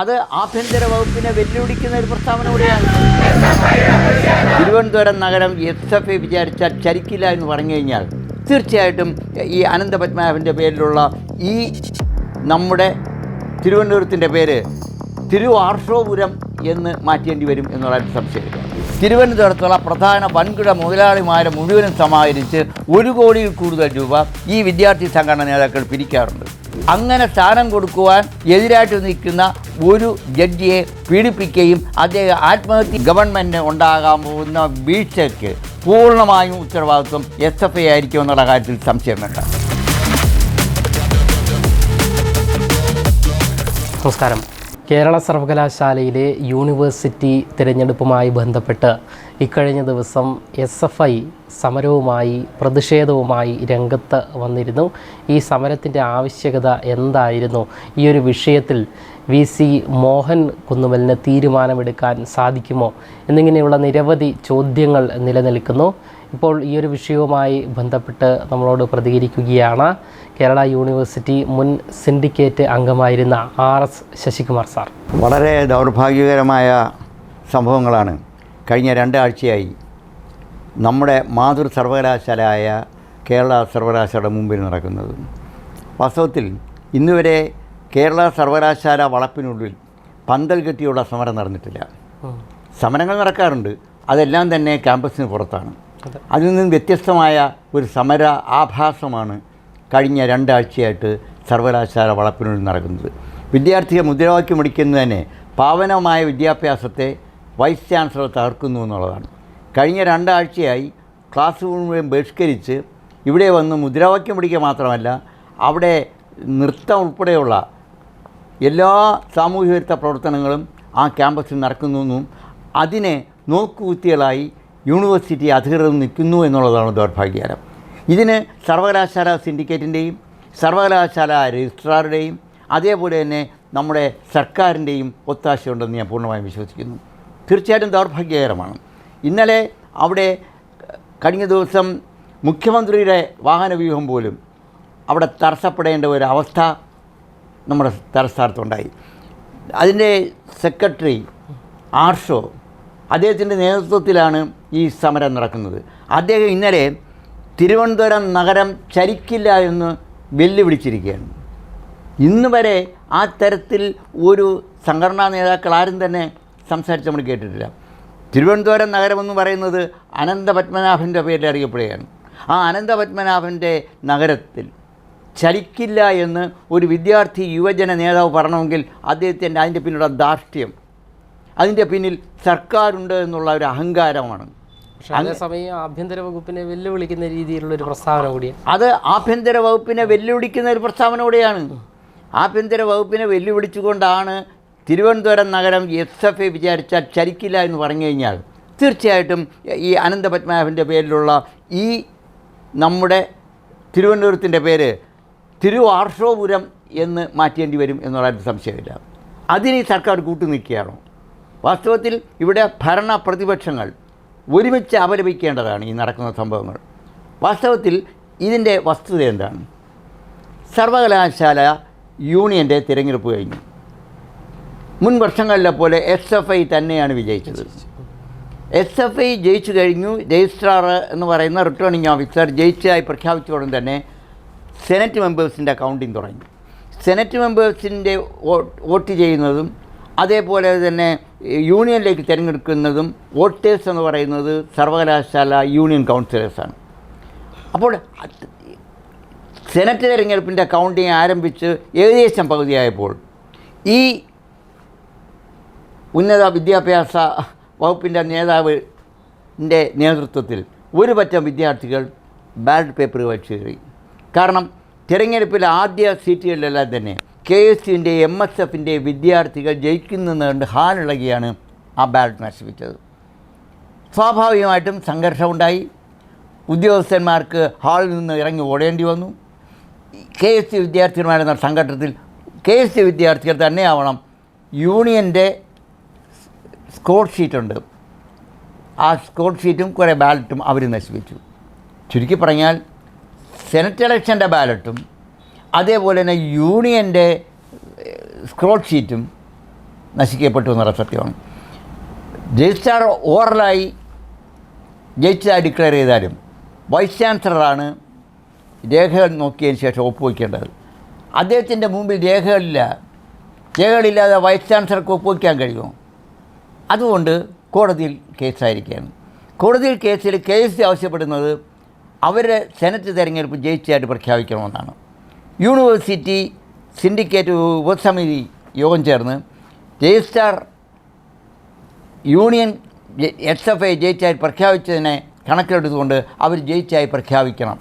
അത് ആഭ്യന്തര വകുപ്പിനെ വെല്ലുവിളിക്കുന്ന ഒരു പ്രസ്താവന കൂടിയാണ്. തിരുവനന്തപുരം നഗരം എസ് എഫ് ഐ വിചാരിച്ചാൽ ചരിക്കില്ല എന്ന് പറഞ്ഞു കഴിഞ്ഞാൽ തീർച്ചയായിട്ടും ഈ അനന്തപത്മനാഭന്റെ പേരിലുള്ള ഈ നമ്മുടെ തിരുവനന്തപുരത്തിന്റെ പേര് തിരുവാർഷോപുരം എന്ന് മാറ്റേണ്ടി വരും എന്നുള്ള സംശയമില്ല. തിരുവനന്തപുരത്തുള്ള പ്രധാന വൻകിട മുതലാളിമാരെ മുഴുവനും സമാഹരിച്ച് ഒരു കോടിയിൽ കൂടുതൽ രൂപ ഈ വിദ്യാർത്ഥി സംഘടന നേതാക്കൾ പിരിക്കാറുണ്ട്. അങ്ങനെ സ്ഥാനം കൊടുക്കുവാൻ എതിരായിട്ട് നിൽക്കുന്ന ഒരു ജഡ്ജിയെ പീഡിപ്പിക്കുകയും അദ്ദേഹം ആത്മഹത്യ ഗവൺമെന്റ് ഉണ്ടാകാൻ പോകുന്ന വീഴ്ചയ്ക്ക് പൂർണമായും ഉത്തരവാദിത്വം എസ് എഫ് ഐ ആയിരിക്കും എന്നുള്ള കാര്യത്തിൽ സംശയം വേണ്ട. നമസ്കാരം. കേരള സർവകലാശാലയിലെ യൂണിവേഴ്സിറ്റി തിരഞ്ഞെടുപ്പുമായി ബന്ധപ്പെട്ട് ഇക്കഴിഞ്ഞ ദിവസം എസ് എഫ് ഐ സമരവുമായി പ്രതിഷേധവുമായി രംഗത്ത് വന്നിരുന്നു. ഈ സമരത്തിന്റെ ആവശ്യകത എന്തായിരുന്നു? ഈ ഒരു വിഷയത്തിൽ വി സി മോഹൻ കുന്നുമലിന് തീരുമാനമെടുക്കാൻ സാധിക്കുമോ? എന്നിങ്ങനെയുള്ള നിരവധി ചോദ്യങ്ങൾ നിലനിൽക്കുന്നു. ഇപ്പോൾ ഈ ഒരു വിഷയവുമായി ബന്ധപ്പെട്ട് നമ്മളോട് പ്രതികരിക്കുകയാണ് കേരള യൂണിവേഴ്സിറ്റി മുൻ സിൻഡിക്കേറ്റ് അംഗമായിരുന്ന ആർ എസ് ശശികുമാർ സാർ. വളരെ ദൗർഭാഗ്യകരമായ സംഭവങ്ങളാണ്. കഴിഞ്ഞ രണ്ടാഴ്ചയായി നമ്മുടെ മാതൃ സർവകലാശാലയായ കേരള സർവകലാശാലയുടെ മുമ്പിൽ നടക്കുന്നത്. വാസ്തവത്തിൽ ഇന്നുവരെ കേരള സർവകലാശാല വളപ്പിനുള്ളിൽ പന്തൽ കെട്ടിയുള്ള സമരം നടന്നിട്ടില്ല. സമരങ്ങൾ നടക്കാറുണ്ട്. അതെല്ലാം തന്നെ ക്യാമ്പസിന് പുറത്താണ്. അതിൽ നിന്നും വ്യത്യസ്തമായ ഒരു സമര ആഭാസമാണ് കഴിഞ്ഞ രണ്ടാഴ്ചയായിട്ട് സർവകലാശാല വളപ്പിനുള്ളിൽ നടക്കുന്നത്. വിദ്യാർത്ഥികൾ മുദ്രാവാക്യം അടിക്കുന്നത് തന്നെ പാവനമായ വിദ്യാഭ്യാസത്തെ വൈസ് ചാൻസലർ തകർക്കുന്നു എന്നുള്ളതാണ്. കഴിഞ്ഞ രണ്ടാഴ്ചയായി ക്ലാസ് മുഴുവൻ ബഹിഷ്കരിച്ച് ഇവിടെ വന്ന് മുദ്രാവാക്യം പിടിക്കുക മാത്രമല്ല അവിടെ നൃത്തം ഉൾപ്പെടെയുള്ള എല്ലാ സാമൂഹ്യവിരുദ്ധ പ്രവർത്തനങ്ങളും ആ ക്യാമ്പസിൽ നടക്കുന്നെന്നും അതിനെ നോക്കുകുത്തികളായി യൂണിവേഴ്സിറ്റി അധികൃതർ നിൽക്കുന്നു എന്നുള്ളതാണ് ദൗർഭാഗ്യകരം. ഇതിന് സർവകലാശാല സിൻഡിക്കേറ്റിന്റെയും സർവകലാശാല രജിസ്ട്രാറുടെയും അതേപോലെ തന്നെ നമ്മുടെ സർക്കാരിന്റെയും ഒത്താശയുണ്ടെന്ന് ഞാൻ പൂർണമായും വിശ്വസിക്കുന്നു. തീർച്ചയായിട്ടും ദൗർഭാഗ്യകരമാണ്. ഇന്നലെ അവിടെ കഴിഞ്ഞ ദിവസം മുഖ്യമന്ത്രിയുടെ വാഹനവ്യൂഹം പോലും അവിടെ തടസ്സപ്പെടേണ്ട ഒരു അവസ്ഥ നമ്മുടെ തലസ്ഥാനത്തുണ്ടായി. അതിന്റെ സെക്രട്ടറി ആർഷോ അദ്ദേഹത്തിന്റെ നേതൃത്വത്തിലാണ് ഈ സമരം നടക്കുന്നത്. അദ്ദേഹം ഇന്നലെ തിരുവനന്തപുരം നഗരം ചരിക്കില്ല എന്ന് വെല്ലുവിളിച്ചിരിക്കുകയാണ്. ഇന്ന് വരെ ആ തരത്തിൽ ഒരു സംഘടനാ നേതാക്കൾ ആരും തന്നെ സംസാരിച്ച് നമ്മൾ കേട്ടിട്ടില്ല. തിരുവനന്തപുരം നഗരമെന്ന് പറയുന്നത് അനന്തപത്മനാഭന്റെ പേരിൽ അറിയപ്പെടുകയാണ്. ആ അനന്തപത്മനാഭന്റെ നഗരത്തിൽ ചലിക്കില്ല എന്ന് ഒരു വിദ്യാർത്ഥി യുവജന നേതാവ് പറയണമെങ്കിൽ അദ്ദേഹത്തിന്റെ അതിന്റെ പിന്നിലുള്ള ധാർഷ്ട്യം അതിന്റെ പിന്നിൽ സർക്കാരുണ്ട് എന്നുള്ള ഒരു അഹങ്കാരമാണ്. അതേസമയം ആഭ്യന്തര വകുപ്പിനെ വെല്ലുവിളിക്കുന്ന രീതിയിലുള്ള ഒരു പ്രസ്താവന കൂടിയാണ്. അത് ആഭ്യന്തര വകുപ്പിനെ വെല്ലുവിളിക്കുന്ന ഒരു പ്രസ്താവന കൂടിയാണ്. ആഭ്യന്തര വകുപ്പിനെ വെല്ലുവിളിച്ചുകൊണ്ടാണ് തിരുവനന്തപുരം നഗരം എസ് എഫ് ഐ വിചാരിച്ചാൽ ചരിക്കില്ല എന്ന് പറഞ്ഞു കഴിഞ്ഞാൽ തീർച്ചയായിട്ടും ഈ അനന്തപത്മനാഭന്റെ പേരിലുള്ള ഈ നമ്മുടെ തിരുവനന്തപുരത്തിന്റെ പേര് തിരുവാർഷോപുരം എന്ന് മാറ്റേണ്ടി വരും എന്നുള്ള സംശയമില്ല. അതിന് ഈ സർക്കാർ കൂട്ടു നിൽക്കുകയാണോ? വാസ്തവത്തിൽ ഇവിടെ ഭരണ പ്രതിപക്ഷങ്ങൾ ഒരുമിച്ച് അപലപിക്കേണ്ടതാണ് ഈ നടക്കുന്ന സംഭവങ്ങൾ. വാസ്തവത്തിൽ ഇതിന്റെ വസ്തുത എന്താണ്? സർവകലാശാല യൂണിയന്റെ തിരഞ്ഞെടുപ്പ് കഴിഞ്ഞു. മുൻ വർഷങ്ങളിലെ പോലെ എസ് എഫ് ഐ തന്നെയാണ് വിജയിച്ചത്. എസ് എഫ് ഐ ജയിച്ചു കഴിഞ്ഞു. രജിസ്ട്രാർ എന്ന് പറയുന്ന റിട്ടേണിംഗ് ഓഫീസർ ജയിച്ചതായി പ്രഖ്യാപിച്ചതോടും തന്നെ സെനറ്റ് മെമ്പേഴ്സിന്റെ കൗണ്ടിങ് തുടങ്ങി. സെനറ്റ് മെമ്പേഴ്സിന്റെ വോട്ട് ചെയ്യുന്നതും അതേപോലെ തന്നെ യൂണിയനിലേക്ക് തിരഞ്ഞെടുക്കുന്നതും വോട്ടേഴ്സ് എന്ന് പറയുന്നത് സർവകലാശാല യൂണിയൻ കൗൺസിലേഴ്സാണ്. അപ്പോൾ സെനറ്റ് തിരഞ്ഞെടുപ്പിന്റെ കൗണ്ടിങ് ആരംഭിച്ച് ഏകദേശം പകുതിയായപ്പോൾ ഈ ഉന്നത വിദ്യാഭ്യാസ വകുപ്പിന്റെ നേതാവിന്റെ നേതൃത്വത്തിൽ ഒരു പറ്റം വിദ്യാർത്ഥികൾ ബാലറ്റ് പേപ്പർ വായിച്ചു കയറി കാരണം തിരഞ്ഞെടുപ്പിലെ ആദ്യ സീറ്റുകളിലെല്ലാം തന്നെ കെ എസ് യുവിന്റെ എം എസ് എഫിന്റെ വിദ്യാർത്ഥികൾ ജയിക്കുന്നതുകൊണ്ട് കണ്ട് ഹാലിളകിയാണ് ആ ബാലറ്റ് നശിപ്പിച്ചത്. സ്വാഭാവികമായിട്ടും സംഘർഷമുണ്ടായി ഉദ്യോഗസ്ഥന്മാർക്ക് ഹാളിൽ നിന്ന് ഇറങ്ങി ഓടേണ്ടി വന്നു. കെ എസ് സി വിദ്യാർത്ഥികളുമായിരുന്ന സംഘട്ടനത്തിൽ കെ എസ് സി വിദ്യാർത്ഥികൾ തന്നെയാവണം യൂണിയന്റെ സ്കോർ ഷീറ്റുണ്ട് ആ സ്കോർ ഷീറ്റും കുറേ ബാലറ്റും അവർ നശിപ്പിച്ചു. ചുരുക്കി പറഞ്ഞാൽ സെനറ്റ് ഇലക്ഷന്റെ ബാലറ്റും അതേപോലെ തന്നെ യൂണിയന്റെ സ്ക്രോൾ ഷീറ്റും നശിക്കപ്പെട്ടു എന്നുള്ള സത്യമാണ്. രജിസ്ട്രാർ ഓറലായി ജയിച്ചതായി ഡിക്ലെയർ ചെയ്താലും വൈസ് ചാൻസലറാണ് രേഖകൾ നോക്കിയതിന് ശേഷം ഒപ്പുവയ്ക്കേണ്ടത് അദ്ദേഹത്തിന്റെ മുമ്പിൽ രേഖകളില്ല. രേഖകളില്ലാതെ വൈസ് ചാൻസലർക്ക് ഒപ്പുവയ്ക്കാൻ കഴിയുമോ? അതുകൊണ്ട് കോടതിയിൽ കേസായിരിക്കുകയാണ്. കോടതിയിൽ കേസിൽ കെ എസ് സി ആവശ്യപ്പെടുന്നത് അവരുടെ സെനറ്റ് തെരഞ്ഞെടുപ്പ് ജയിച്ചതായിട്ട് പ്രഖ്യാപിക്കണമെന്നാണ്. യൂണിവേഴ്സിറ്റി സിൻഡിക്കേറ്റ് ഉപസമിതി യോഗം ചേർന്ന് registrar union S F I ജയിച്ചായി പ്രഖ്യാപിച്ചതിനെ കണക്കിലെടുത്തുകൊണ്ട് അവർ ജയിച്ചായി പ്രഖ്യാപിക്കണം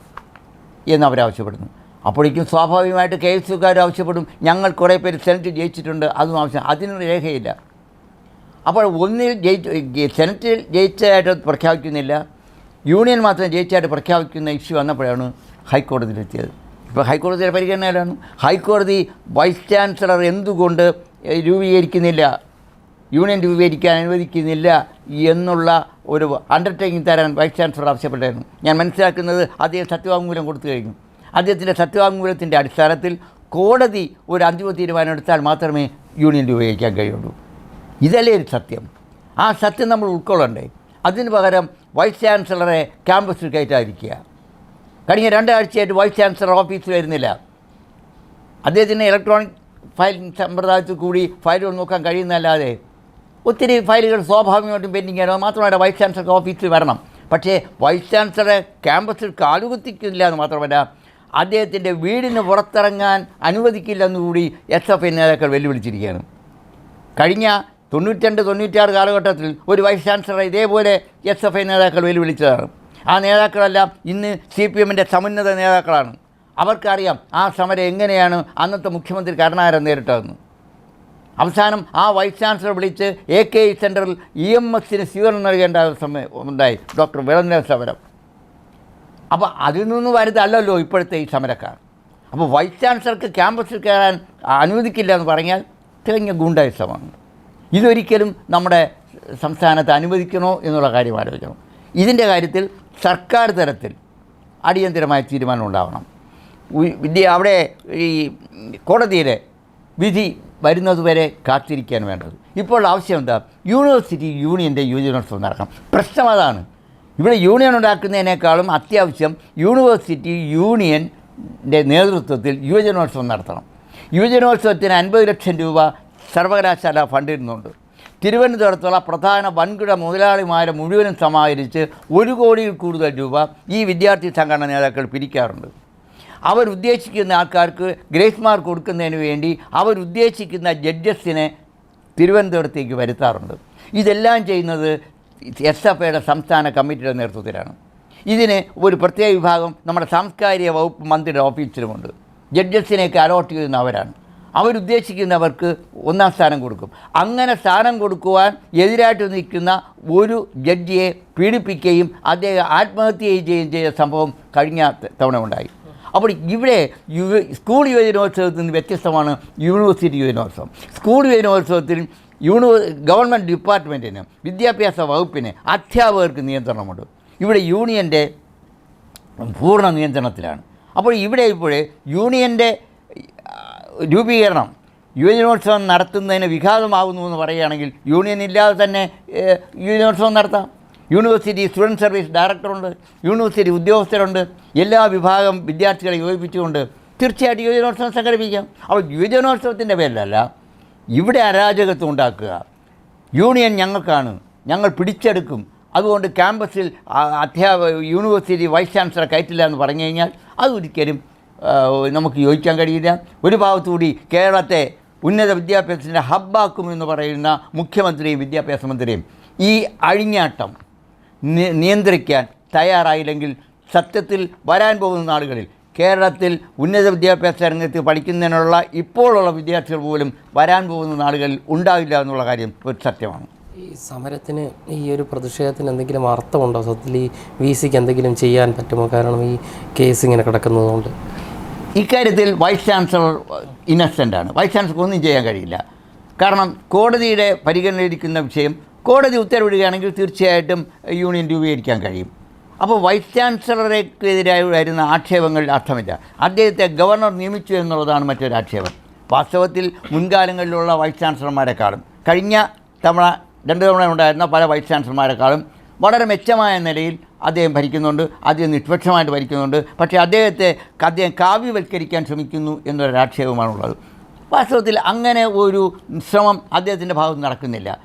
എന്ന് അവരാവശ്യപ്പെടുന്നു അപ്പോഴേക്കും സ്വാഭാവികമായിട്ട് കെ എസ് ആവശ്യപ്പെടും. ഞങ്ങൾ കുറേ പേര് സെനറ്റ് ജയിച്ചിട്ടുണ്ട്. അതും ആവശ്യം. അതിനൊരു രേഖയില്ല. അപ്പോൾ ഒന്നിൽ ജയിച്ച് സെനറ്റിൽ ജയിച്ചതായിട്ട് പ്രഖ്യാപിക്കുന്നില്ല. യൂണിയൻ മാത്രം ജയിച്ചതായിട്ട് പ്രഖ്യാപിക്കുന്ന ഇഷ്യൂ വന്നപ്പോഴാണ് ഹൈക്കോടതിയിലെത്തിയത്. ഇപ്പോൾ ഹൈക്കോടതിയുടെ പരിഗണനയിലാണ് ഹൈക്കോടതി വൈസ് ചാൻസലർ എന്തുകൊണ്ട് രൂപീകരിക്കുന്നില്ല? യൂണിയൻ രൂപീകരിക്കാൻ അനുവദിക്കുന്നില്ല എന്നുള്ള ഒരു അണ്ടർടേക്കിംഗ് തരാൻ വൈസ് ചാൻസലർ ആവശ്യപ്പെട്ടായിരുന്നു. ഞാൻ മനസ്സിലാക്കുന്നത് അദ്ദേഹം സത്യവാങ്മൂലം കൊടുത്തു കഴിഞ്ഞു. അദ്ദേഹത്തിന്റെ സത്യവാങ്മൂലത്തിന്റെ അടിസ്ഥാനത്തിൽ കോടതി ഒരു അന്തിമ തീരുമാനം എടുത്താൽ മാത്രമേ യൂണിയൻ രൂപീകരിക്കാൻ കഴിയുള്ളൂ. ഇതല്ലേ ഒരു സത്യം. ആ സത്യം നമ്മൾ ഉൾക്കൊള്ളണ്ടേ. അതിന് പകരം വൈസ് ചാൻസലറെ ക്യാമ്പസിൽ കയറ്റാതിരിക്കുക. കഴിഞ്ഞ രണ്ടാഴ്ചയായിട്ട് വൈസ് ചാൻസലർ ഓഫീസിൽ വരുന്നില്ല. അദ്ദേഹത്തിന് ഇലക്ട്രോണിക് ഫയൽ സമ്പ്രദായത്തിൽ കൂടി ഫയലുകൾ നോക്കാൻ കഴിയുന്നതല്ലാതെ ഒത്തിരി ഫയലുകൾ സ്വാഭാവികമായിട്ടും പെൻഡിങ് ആണ് മാത്രമല്ല വൈസ് ചാൻസലർ ഓഫീസിൽ വരണം. പക്ഷേ വൈസ് ചാൻസലറെ ക്യാമ്പസിൽ കാലുകുത്തിക്കില്ല എന്ന് മാത്രമല്ല അദ്ദേഹത്തിന്റെ വീടിന് പുറത്തിറങ്ങാൻ അനുവദിക്കില്ലെന്നുകൂടി എസ് എഫ് ഐ നേതാക്കൾ വെല്ലുവിളിച്ചിരിക്കുകയാണ്. കഴിഞ്ഞ തൊണ്ണൂറ്റിരണ്ട് തൊണ്ണൂറ്റിയാറ് കാലഘട്ടത്തിൽ ഒരു വൈസ് ചാൻസലറെ ഇതേപോലെ എസ് എഫ് ഐ നേതാക്കൾ വെല്ലുവിളിച്ചതാണ്. ആ നേതാക്കളെല്ലാം ഇന്ന് സി പി എമ്മിന്റെ സമുന്നത നേതാക്കളാണ്. അവർക്കറിയാം ആ സമരം എങ്ങനെയാണ് അന്നത്തെ മുഖ്യമന്ത്രി കരുണാകരൻ നേരിട്ടതെന്ന്. അവസാനം ആ വൈസ് ചാൻസലർ വിളിച്ച് എ കെ ഇ സെന്ററിൽ ഇ എം എസിന് സ്വീകരണം നൽകേണ്ട സമയം ഉണ്ടായി. ഡോക്ടർ വിളഞ്ഞ സമരം. അപ്പോൾ അതിൽ നിന്ന് വരുതല്ലോ ഇപ്പോഴത്തെ ഈ സമരക്കാർ. അപ്പോൾ വൈസ് ചാൻസലർക്ക് ക്യാമ്പസിൽ കയറാൻ അനുവദിക്കില്ല എന്ന് പറഞ്ഞാൽ തികഞ്ഞ ഗുണ്ടായുസമാണ് ഇതൊരിക്കലും നമ്മുടെ സംസ്ഥാനത്ത് അനുവദിക്കണോ എന്നുള്ള കാര്യം ആലോചിക്കണം. ഇതിന്റെ കാര്യത്തിൽ സർക്കാർ തലത്തിൽ അടിയന്തരമായ തീരുമാനം ഉണ്ടാവണം. അവിടെ ഈ കോടതിയിലെ വിധി വരുന്നതുവരെ കാത്തിരിക്കാൻ വേണ്ടത്. ഇപ്പോൾ ആവശ്യം എന്താ? യൂണിവേഴ്സിറ്റി യൂണിയന്റെ യുവജനോത്സവം നടക്കണം. പ്രശ്നം അതാണ്. ഇവിടെ യൂണിയൻ ഉണ്ടാക്കുന്നതിനേക്കാളും അത്യാവശ്യം യൂണിവേഴ്സിറ്റി യൂണിയന്റെ നേതൃത്വത്തിൽ യുവജനോത്സവം നടത്തണം. യുവജനോത്സവത്തിന് അൻപത് ലക്ഷം രൂപ സർവകലാശാല ഫണ്ടിൽ നിന്നുണ്ട് തിരുവനന്തപുരത്തുള്ള പ്രധാന വൻകിട മുതലാളിമാരെ മുഴുവനും സമാഹരിച്ച് ഒരു കോടിയിൽ കൂടുതൽ രൂപ ഈ വിദ്യാർത്ഥി സംഘടന നേതാക്കൾ പിരിക്കാറുണ്ട്. അവരുദ്ദേശിക്കുന്ന ആൾക്കാർക്ക് ഗ്രേസ് മാർക്ക് കൊടുക്കുന്നതിന് വേണ്ടി അവരുദ്ദേശിക്കുന്ന ജഡ്ജസിനെ തിരുവനന്തപുരത്തേക്ക് വരുത്താറുണ്ട്. ഇതെല്ലാം ചെയ്യുന്നത് എസ് എഫ് ഐയുടെ സംസ്ഥാന കമ്മിറ്റിയുടെ നേതൃത്വത്തിലാണ്. ഇതിന് ഒരു പ്രത്യേക വിഭാഗം നമ്മുടെ സാംസ്കാരിക വകുപ്പ് മന്ത്രിയുടെ ഓഫീസിലുമുണ്ട്. ജഡ്ജസിനെയൊക്കെ അലോട്ട് ചെയ്യുന്ന അവരാണ് അവരുദ്ദേശിക്കുന്നവർക്ക് ഒന്നാം സ്ഥാനം കൊടുക്കും. അങ്ങനെ സ്ഥാനം കൊടുക്കുവാൻ എതിരായിട്ട് നിൽക്കുന്ന ഒരു ജഡ്ജിയെ പീഡിപ്പിക്കുകയും അദ്ദേഹം ആത്മഹത്യ ചെയ്യുകയും ചെയ്ത സംഭവം കഴിഞ്ഞ തവണ ഉണ്ടായി. അപ്പോൾ ഇവിടെ യുവ സ്കൂൾ യുവജനോത്സവത്തിൽ നിന്ന് വ്യത്യസ്തമാണ് യൂണിവേഴ്സിറ്റി യുവജനോത്സവം. സ്കൂൾ യുവജനോത്സവത്തിൽ യൂണിവേ ഗവൺമെന്റ് ഡിപ്പാർട്ട്മെന്റിന് വിദ്യാഭ്യാസ വകുപ്പിന് അധ്യാപകർക്ക് നിയന്ത്രണമുണ്ട്. ഇവിടെ യൂണിയന്റെ പൂർണ നിയന്ത്രണത്തിലാണ്. അപ്പോൾ ഇവിടെ ഇപ്പോഴേ യൂണിയന്റെ രൂപീകരണം യുവജനോത്സവം നടത്തുന്നതിന് വിഘാതമാകുന്നു എന്ന് പറയുകയാണെങ്കിൽ യൂണിയൻ ഇല്ലാതെ തന്നെ യുവജനോത്സവം നടത്താം. യൂണിവേഴ്സിറ്റി സ്റ്റുഡന്റ് സർവീസ് ഡയറക്ടറുണ്ട് യൂണിവേഴ്സിറ്റി ഉദ്യോഗസ്ഥരുണ്ട് എല്ലാ വിഭാഗം വിദ്യാർത്ഥികളെ യോജിപ്പിച്ചുകൊണ്ട് തീർച്ചയായിട്ടും യുവജനോത്സവം സംഘടിപ്പിക്കാം. അപ്പോൾ യുവജനോത്സവത്തിന്റെ പേരിലല്ല ഇവിടെ അരാജകത്വം ഉണ്ടാക്കുക. യൂണിയൻ ഞങ്ങൾക്കാണ് ഞങ്ങൾ പിടിച്ചെടുക്കും. അതുകൊണ്ട് ക്യാമ്പസിൽ അധ്യാപക യൂണിവേഴ്സിറ്റി വൈസ് ചാൻസലർ കയറ്റില്ല എന്ന് പറഞ്ഞു കഴിഞ്ഞാൽ അതൊരിക്കലും ആ, നമുക്ക് യോജിക്കാൻ കഴിയില്ല. ഒരു ഭാഗത്തുകൂടി കേരളത്തെ ഉന്നത വിദ്യാഭ്യാസത്തിന്റെ ഹബ്ബാക്കുമെന്ന് പറയുന്ന മുഖ്യമന്ത്രിയും വിദ്യാഭ്യാസ മന്ത്രിയും ഈ അഴിഞ്ഞാട്ടം നിയന്ത്രിക്കാൻ തയ്യാറായില്ലെങ്കിൽ സത്യത്തിൽ വരാൻ പോകുന്ന നാളുകളിൽ കേരളത്തിൽ ഉന്നത വിദ്യാഭ്യാസ രംഗത്ത് പഠിക്കുന്നതിനുള്ള ഇപ്പോഴുള്ള വിദ്യാർത്ഥികൾ പോലും വരാൻ പോകുന്ന നാളുകളിൽ ഉണ്ടാവില്ല എന്നുള്ള കാര്യം ഒരു സത്യമാണ്. ഈ സമരത്തിന് ഈ ഒരു പ്രതിഷേധത്തിന് എന്തെങ്കിലും അർത്ഥമുണ്ടോ? സത്യത്തിൽ ഈ വി സിക്ക് എന്തെങ്കിലും ചെയ്യാൻ പറ്റുമോ? കാരണം ഈ കേസ് ഇങ്ങനെ കിടക്കുന്നതുകൊണ്ട്. ഇക്കാര്യത്തിൽ വൈസ് ചാൻസലർ ഇന്നസെന്റ് ആണ്. വൈസ് ചാൻസലർക്ക് ഒന്നും ചെയ്യാൻ കഴിയില്ല. കാരണം കോടതിയുടെ പരിഗണനയിരിക്കുന്ന വിഷയം കോടതി ഉത്തരവിടുകയാണെങ്കിൽ തീർച്ചയായിട്ടും യൂണിയൻ രൂപീകരിക്കാൻ കഴിയും. അപ്പോൾ വൈസ് ചാൻസലറെക്കെതിരായി വരുന്ന ആക്ഷേപങ്ങൾ അർത്ഥമില്ല. അദ്ദേഹത്തെ ഗവർണർ നിയമിച്ചു എന്നുള്ളതാണ് മറ്റൊരു ആക്ഷേപം. വാസ്തവത്തിൽ മുൻകാലങ്ങളിലുള്ള വൈസ് ചാൻസലർമാരെക്കാളും കഴിഞ്ഞ തവണ രണ്ട് തവണ ഉണ്ടായിരുന്ന പല വൈസ് ചാൻസലർമാരെക്കാളും വളരെ മെച്ചമായ നിലയിൽ അദ്ദേഹം ഭരിക്കുന്നുണ്ട് അദ്ദേഹം നിഷ്പക്ഷമായിട്ട് ഭരിക്കുന്നുണ്ട്. പക്ഷേ അദ്ദേഹത്തെ അദ്ദേഹം കാവ്യവൽക്കരിക്കാൻ ശ്രമിക്കുന്നു എന്നൊരു ആക്ഷേപമാണുള്ളത്. വാസ്തവത്തിൽ അങ്ങനെ ഒരു ശ്രമം അദ്ദേഹത്തിന്റെ ഭാഗത്ത് നടക്കുന്നില്ല.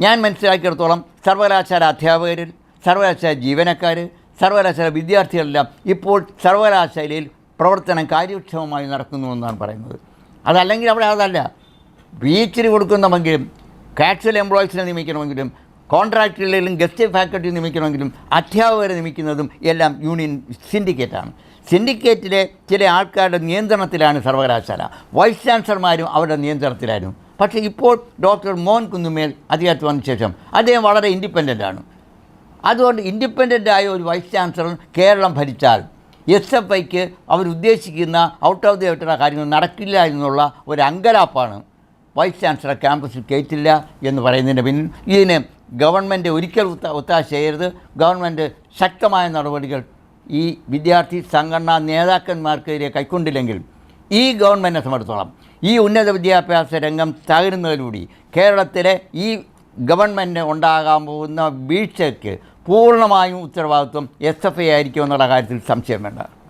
ഞാൻ മനസ്സിലാക്കിയിടത്തോളം സർവകലാശാല അധ്യാപകരിൽ സർവകലാശാല ജീവനക്കാർ സർവകലാശാല വിദ്യാർത്ഥികളെല്ലാം ഇപ്പോൾ സർവകലാശാലയിൽ പ്രവർത്തനം കാര്യക്ഷമമായി നടക്കുന്നു എന്നാണ് പറയുന്നത്. അതല്ലെങ്കിൽ അവിടെ അതല്ല. ബീച്ചിന് കൊടുക്കുന്നുണ്ടെങ്കിലും കാഷ്വൽ എംപ്ലോയീസിനെ നിയമിക്കണമെങ്കിലും കോൺട്രാക്റ്റുകളിലും ഗസ്റ്റ് ഫാക്കൽറ്റി നിയമിക്കണമെങ്കിലും അധ്യാപകരെ നിയമിക്കുന്നതും എല്ലാം യൂണിയൻ സിൻഡിക്കേറ്റാണ്. സിൻഡിക്കേറ്റിലെ ചില ആൾക്കാരുടെ നിയന്ത്രണത്തിലാണ് സർവകലാശാല. വൈസ് ചാൻസലർമാരും അവരുടെ നിയന്ത്രണത്തിലായിരുന്നു. പക്ഷേ ഇപ്പോൾ ഡോക്ടർ മോഹൻ കുന്നുമേൽ അധികാരത്തിൽ വന്ന ശേഷം അദ്ദേഹം വളരെ ഇൻഡിപെൻഡന്റ് ആണ് അതുകൊണ്ട് ഇൻഡിപെൻഡന്റ് ആയ ഒരു വൈസ് ചാൻസലർ കേരളം ഭരിച്ചാൽ എസ് എഫ് ഐക്ക് അവരുദ്ദേശിക്കുന്ന ഔട്ട് ഓഫ് ദി ഔട്ടുള്ള കാര്യങ്ങൾ നടക്കില്ല എന്നുള്ള ഒരു അങ്കലാപ്പാണ് വൈസ് ചാൻസലർ ക്യാമ്പസിൽ കയറ്റില്ല എന്ന് പറയുന്നതിന്റെ പിന്നിൽ ഇതിന് ഗവൺമെന്റ് ഒരിക്കൽ ഒത്ത ഒത്താശ ചെയ്യരുത്. ഗവൺമെന്റ് ശക്തമായ നടപടികൾ ഈ വിദ്യാർത്ഥി സംഘടനാ നേതാക്കന്മാർക്കെതിരെ കൈക്കൊണ്ടില്ലെങ്കിൽ ഈ ഗവൺമെന്റിനെ സംബന്ധിച്ചോളം ഈ ഉന്നത വിദ്യാഭ്യാസ രംഗം തകരുന്നതിലൂടെ കേരളത്തിലെ ഈ ഗവൺമെന്റ് ഉണ്ടാകാൻ പോകുന്ന വീഴ്ചയ്ക്ക് പൂർണമായും ഉത്തരവാദിത്വം എസ് എഫ് ഐ ആയിരിക്കും എന്നുള്ള കാര്യത്തിൽ സംശയം വേണ്ട.